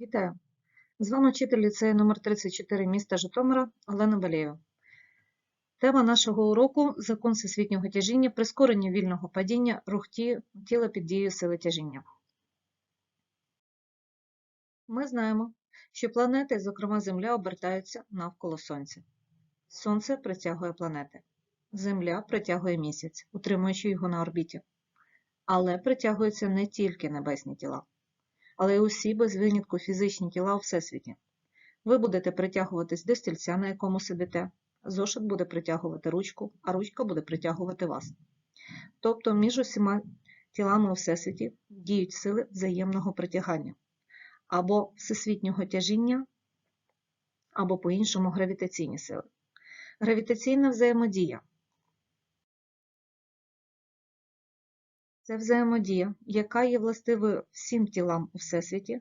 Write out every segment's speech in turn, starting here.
Вітаю! З вами вчитель ліцею номер 34 міста Житомира Олена Балєєва. Тема нашого уроку закон всесвітнього тяжіння, прискорення вільного падіння, рух ті- тіла під дією сили тяжіння. Ми знаємо, що планети, зокрема Земля, обертаються навколо Сонця. Сонце притягує планети. Земля притягує місяць, утримуючи його на орбіті. Але притягуються не тільки небесні тіла але й усі без винятку фізичні тіла у всесвіті. Ви будете притягуватись до стільця, на якому сидите, зошит буде притягувати ручку, а ручка буде притягувати вас. Тобто між усіма тілами у всесвіті діють сили взаємного притягання або всесвітнього тяжіння, або по-іншому гравітаційні сили. Гравітаційна взаємодія Це взаємодія, яка є властивою всім тілам у Всесвіті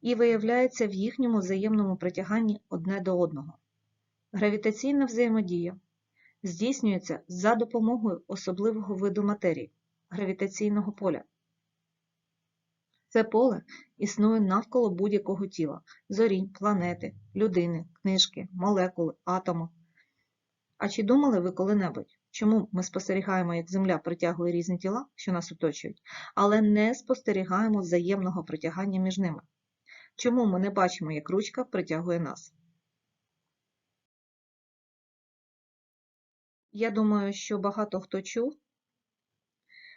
і виявляється в їхньому взаємному притяганні одне до одного. Гравітаційна взаємодія здійснюється за допомогою особливого виду матерії гравітаційного поля. Це поле існує навколо будь-якого тіла зорі, планети, людини, книжки, молекули, атому. А чи думали ви коли-небудь, чому ми спостерігаємо, як Земля притягує різні тіла, що нас оточують, але не спостерігаємо взаємного притягання між ними? Чому ми не бачимо, як ручка притягує нас? Я думаю, що багато хто чув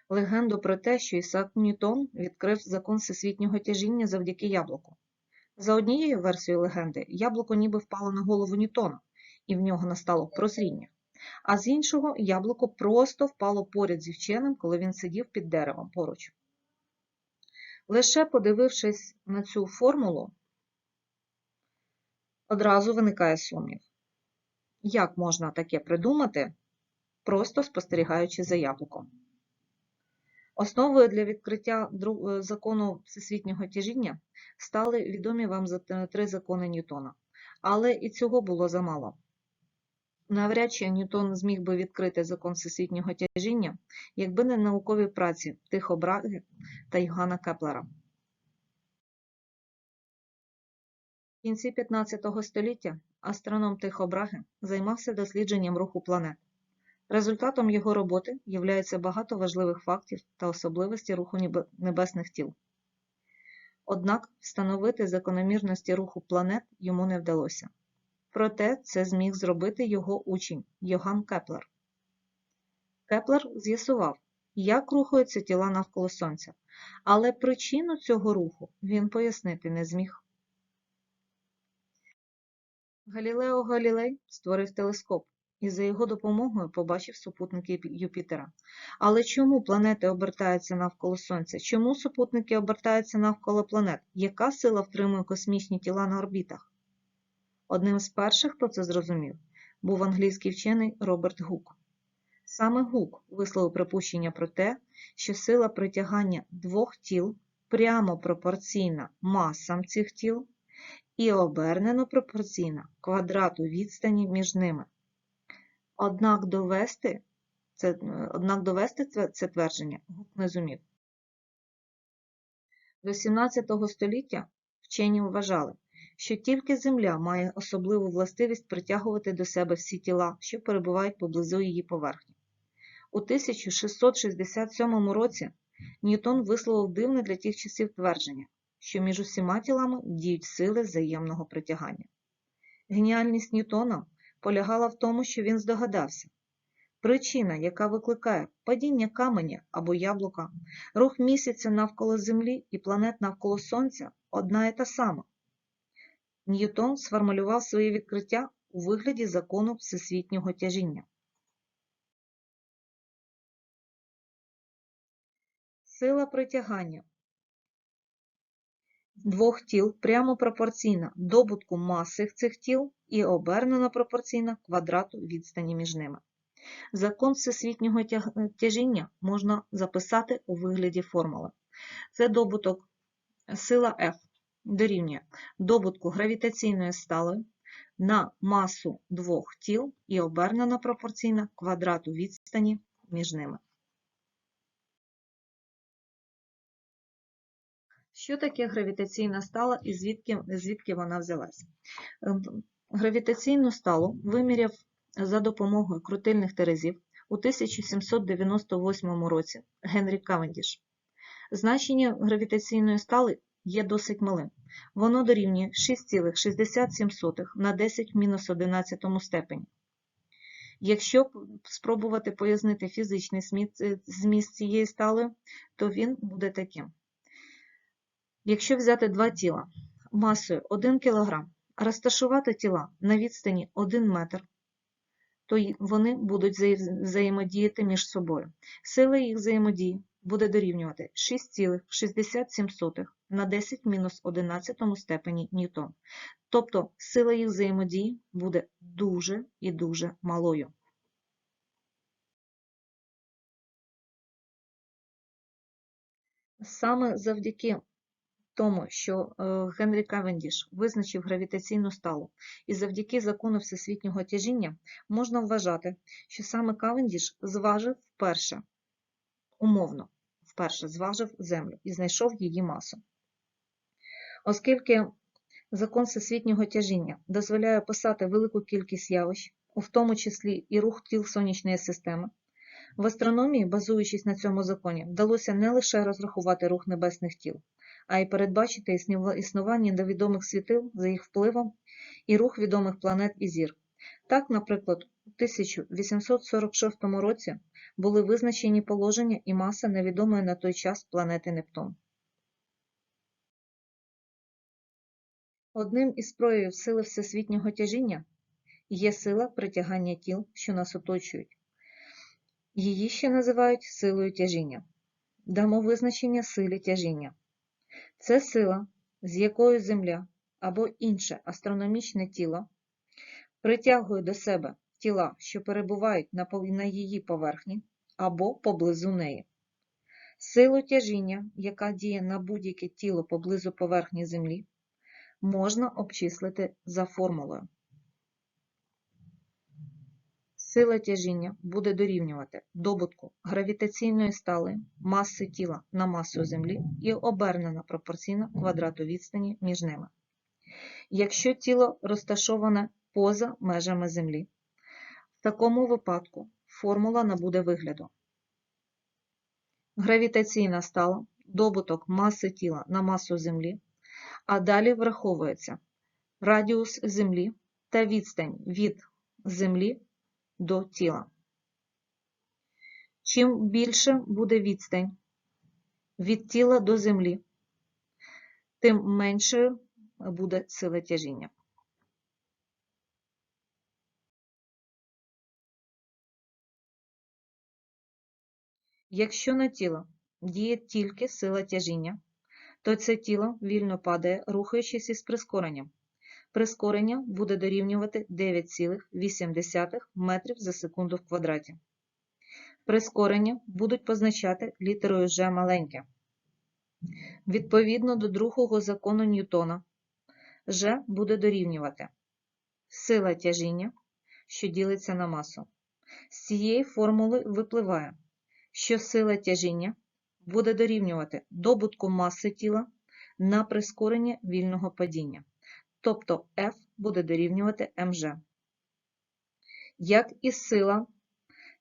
легенду про те, що Ісаак Ньютон відкрив закон всесвітнього тяжіння завдяки яблуку. За однією версією легенди, яблуко ніби впало на голову Ньютона, і в нього настало прозріння. А з іншого яблуко просто впало поряд зі вченим, коли він сидів під деревом поруч. Лише подивившись на цю формулу, одразу виникає сумнів. Як можна таке придумати, просто спостерігаючи за яблуком? Основою для відкриття е, закону всесвітнього тяжіння стали відомі вам три закони Ньютона. Але і цього було замало. Навряд чи Ньютон зміг би відкрити закон всесвітнього тяжіння, якби не наукові праці Тихо Браги та Йоганна Кеплера. В кінці 15 століття астроном Тихо Браги займався дослідженням руху планет. Результатом його роботи являється багато важливих фактів та особливостей руху небесних тіл. Однак встановити закономірності руху планет йому не вдалося. Проте це зміг зробити його учень Йоган Кеплер. Кеплер з'ясував, як рухаються тіла навколо Сонця, але причину цього руху він пояснити не зміг. Галілео Галілей створив телескоп і за його допомогою побачив супутники Юпітера. Але чому планети обертаються навколо Сонця? Чому супутники обертаються навколо планет? Яка сила втримує космічні тіла на орбітах? Одним з перших, хто це зрозумів, був англійський вчений Роберт Гук. Саме Гук висловив припущення про те, що сила притягання двох тіл прямо пропорційна масам цих тіл і обернено пропорційна квадрату відстані між ними. Однак довести це, е, однак довести це, це твердження Гук не зумів. До 17 століття вчені вважали, що тільки Земля має особливу властивість притягувати до себе всі тіла, що перебувають поблизу її поверхні. У 1667 році Ньютон висловив дивне для тих часів твердження, що між усіма тілами діють сили взаємного притягання. Геніальність Ньютона полягала в тому, що він здогадався. Причина, яка викликає падіння каменя або яблука, рух місяця навколо Землі і планет навколо Сонця одна і та сама. Ньютон сформулював своє відкриття у вигляді закону всесвітнього тяжіння. Сила притягання двох тіл прямо пропорційна добутку маси цих тіл і обернено пропорційна квадрату відстані між ними. Закон всесвітнього тяжіння можна записати у вигляді формули. Це добуток сила F дорівнює добутку гравітаційної стали на масу двох тіл і обернено пропорційна квадрату відстані між ними. Що таке гравітаційна стала і звідки, звідки вона взялась? Ем, Гравітаційну сталу виміряв за допомогою крутильних терезів у 1798 році Генрі Кавендіш. Значення гравітаційної стали є досить малим. Воно дорівнює 6,67 на 10 мінус 11 степені. Якщо спробувати пояснити фізичний зміст, е, цієї стали, то він буде таким. Якщо взяти два тіла масою 1 кг, розташувати тіла на відстані 1 метр, то вони будуть взаємодіяти між собою. Сила їх взаємодії буде дорівнювати 6,67 на 10 мінус 11 степені Ньютон. Тобто сила їх взаємодії буде дуже і дуже малою. Саме завдяки тому, що е, Генрі Кавендіш визначив гравітаційну сталу, і завдяки закону всесвітнього тяжіння можна вважати, що саме Кавендіш зважив вперше, умовно, вперше зважив Землю і знайшов її масу. Оскільки закон всесвітнього тяжіння дозволяє писати велику кількість явищ, у тому числі і рух тіл сонячної системи, в астрономії, базуючись на цьому законі, вдалося не лише розрахувати рух небесних тіл, а й передбачити існування невідомих світил за їх впливом і рух відомих планет і зір. Так, наприклад, у 1846 році були визначені положення і маса невідомої на той час планети Нептун. Одним із проявів сили всесвітнього тяжіння є сила притягання тіл, що нас оточують. Її ще називають силою тяжіння. Дамо визначення силі тяжіння. Це сила, з якою Земля або інше астрономічне тіло притягує до себе тіла, що перебувають на її поверхні або поблизу неї. Силу тяжіння, яка діє на будь-яке тіло поблизу поверхні Землі, можна обчислити за формулою. Сила тяжіння буде дорівнювати добутку гравітаційної стали маси тіла на масу Землі і обернена пропорційно квадрату відстані між ними. Якщо тіло розташоване поза межами Землі, в такому випадку формула набуде вигляду. Гравітаційна стала добуток маси тіла на масу Землі, а далі враховується радіус Землі та відстань від Землі до тіла. Чим більше буде відстань від тіла до землі, тим меншою буде сила тяжіння. Якщо на тіло діє тільки сила тяжіння, то це тіло вільно падає, рухаючись із прискоренням. Прискорення буде дорівнювати 9,8 метрів за секунду в квадраті. Прискорення будуть позначати літерою G маленьке. Відповідно до другого закону Ньютона, G буде дорівнювати сила тяжіння, що ділиться на масу. З цієї формули випливає, що сила тяжіння буде дорівнювати добутку маси тіла на прискорення вільного падіння. Тобто F буде дорівнювати mg. Як і сила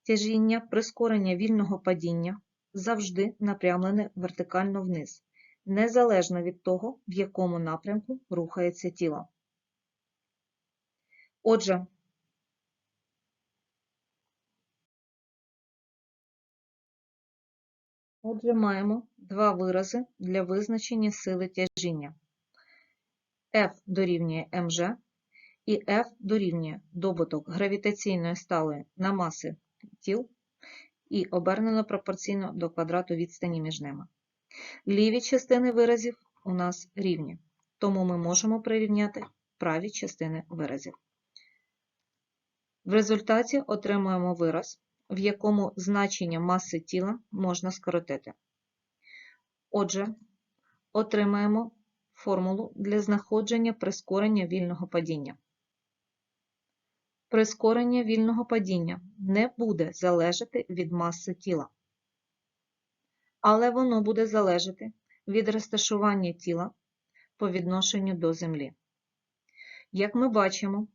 тяжіння прискорення вільного падіння завжди напрямлене вертикально вниз, незалежно від того, в якому напрямку рухається тіло. Отже, Отже, маємо два вирази для визначення сили тяжіння. F дорівнює mg і F дорівнює добуток гравітаційної стали на маси тіл і обернено пропорційно до квадрату відстані між ними. Ліві частини виразів у нас рівні, тому ми можемо прирівняти праві частини виразів. В результаті отримуємо вираз, в якому значення маси тіла можна скоротити. Отже, отримаємо формулу для знаходження прискорення вільного падіння. Прискорення вільного падіння не буде залежати від маси тіла, але воно буде залежати від розташування тіла по відношенню до Землі. Як ми бачимо,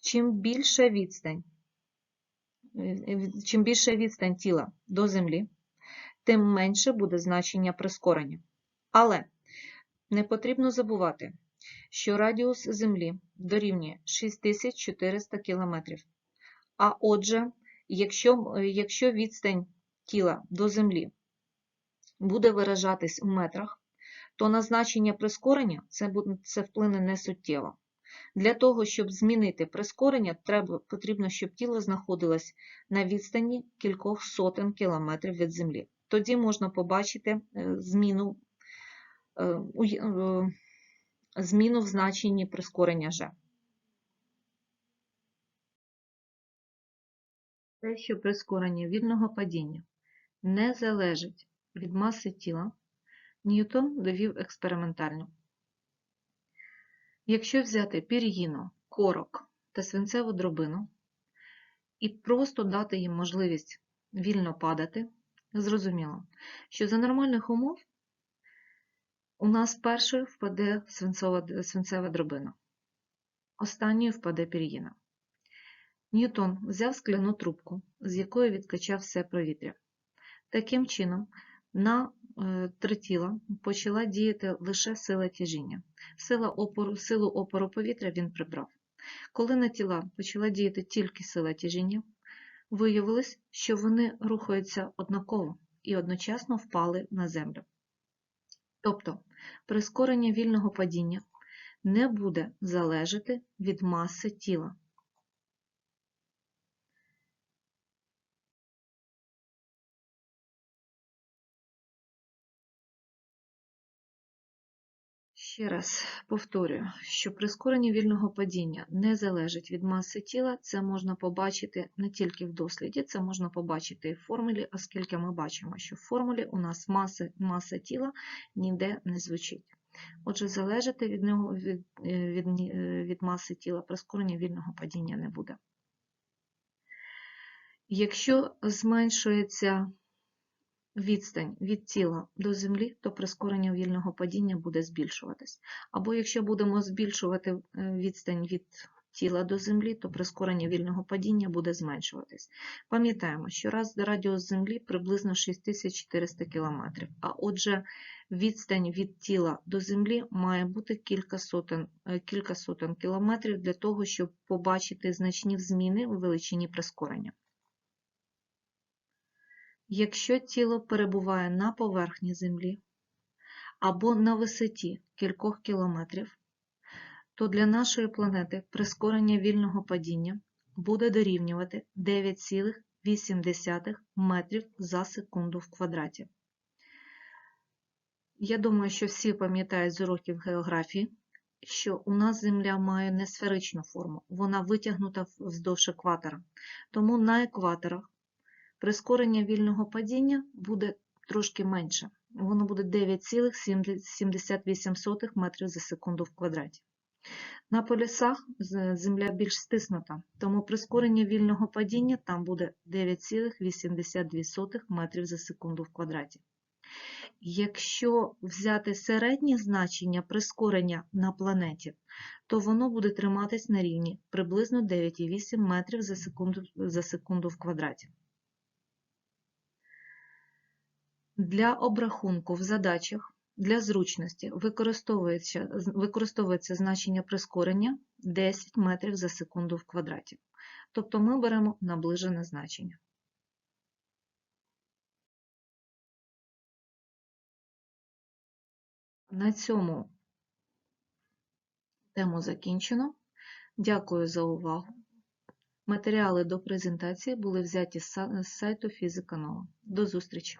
чим більша відстань, чим більша відстань тіла до Землі, тим менше буде значення прискорення. Але не потрібно забувати, що радіус Землі дорівнює 6400 км. А отже, якщо, якщо відстань тіла до Землі буде виражатись у метрах, то на значення прискорення це, це вплине несуттєво. Для того, щоб змінити прискорення, треба, потрібно, щоб тіло знаходилось на відстані кількох сотень кілометрів від Землі. Тоді можна побачити е, зміну, е, е, зміну в значенні прискорення G. Те, що прискорення вільного падіння не залежить від маси тіла, Ньютон довів експериментально. Якщо взяти пір'їну, корок та свинцеву дробину і просто дати їм можливість вільно падати, зрозуміло, що за нормальних умов у нас першою впаде свинцева, свинцева дробина, останньою впаде пір'їна. Ньютон взяв скляну трубку, з якої відкачав все повітря. Таким чином, на е, тритіла почала діяти лише сила тяжіння. Сила опору, Силу опору повітря він прибрав. Коли на тіла почала діяти тільки сила тяжіння, виявилось, що вони рухаються однаково і одночасно впали на землю. Тобто прискорення вільного падіння не буде залежати від маси тіла. Ще раз повторюю, що прискорення вільного падіння не залежить від маси тіла, це можна побачити не тільки в досліді, це можна побачити і в формулі, оскільки ми бачимо, що в формулі у нас маси, маса тіла ніде не звучить. Отже, залежати від нього від, е, від, е, від маси тіла прискорення вільного падіння не буде. Якщо зменшується відстань від тіла до землі, то прискорення вільного падіння буде збільшуватись. Або якщо будемо збільшувати е, відстань від тіла до землі, то прискорення вільного падіння буде зменшуватись. Пам'ятаємо, що раз радіус Землі приблизно 6400 км, а отже, відстань від тіла до землі має бути кілька сотень, е, кілька сотень кілометрів для того, щоб побачити значні зміни у величині прискорення. Якщо тіло перебуває на поверхні Землі або на висоті кількох кілометрів, то для нашої планети прискорення вільного падіння буде дорівнювати 9,8 метрів за секунду в квадраті. Я думаю, що всі пам'ятають з уроків географії, що у нас Земля має не сферичну форму, вона витягнута вздовж екватора. Тому на екваторах прискорення вільного падіння буде трошки менше. Воно буде 9,78 метрів за секунду в квадраті. На полюсах земля більш стиснута, тому прискорення вільного падіння там буде 9,82 метрів за секунду в квадраті. Якщо взяти середнє значення прискорення на планеті, то воно буде триматись на рівні приблизно 9,8 метрів за секунду, за секунду в квадраті. Для обрахунку в задачах для зручності використовується використовується значення прискорення 10 метрів за секунду в квадраті. Тобто ми беремо наближене значення. На цьому тему закінчено. Дякую за увагу. Матеріали до презентації були взяті з сайту Фізика Нова. До зустрічі!